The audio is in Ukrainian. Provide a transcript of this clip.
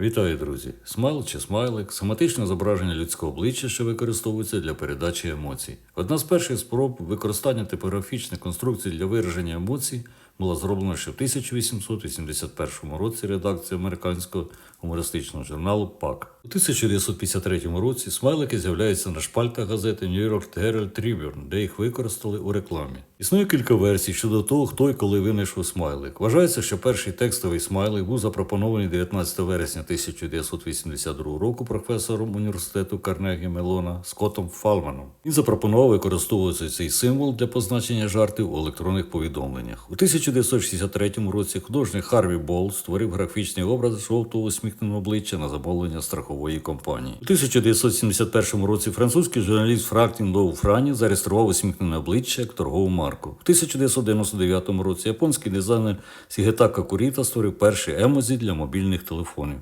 Вітаю, друзі! Смайл чи смайлик схематичне зображення людського обличчя, що використовується для передачі емоцій. Одна з перших спроб використання типографічних конструкцій для вираження емоцій була зроблена ще в 1881 році редакцією американського гумористичного журналу ПАК. У 1953 році смайлики з'являються на шпальтах газети New York Herald Tribune, де їх використали у рекламі. Існує кілька версій щодо того, хто і коли винайшов смайлик. Вважається, що перший текстовий смайлик був запропонований 19 вересня 1982 року професором університету Карнегі Мелона Скоттом Фалманом. Він запропонував використовувати цей символ для позначення жартів у електронних повідомленнях. У 1963 році художник Харві Болл створив графічний образ жовтого усміхненого обличчя на замовлення страхової компанії. У 1971 році французький журналіст Фрактін Лоу Франі зареєстрував усміхнене обличчя як торгову марку. У 1999 році японський дизайнер Сігетака Куріта створив перші емозі для мобільних телефонів.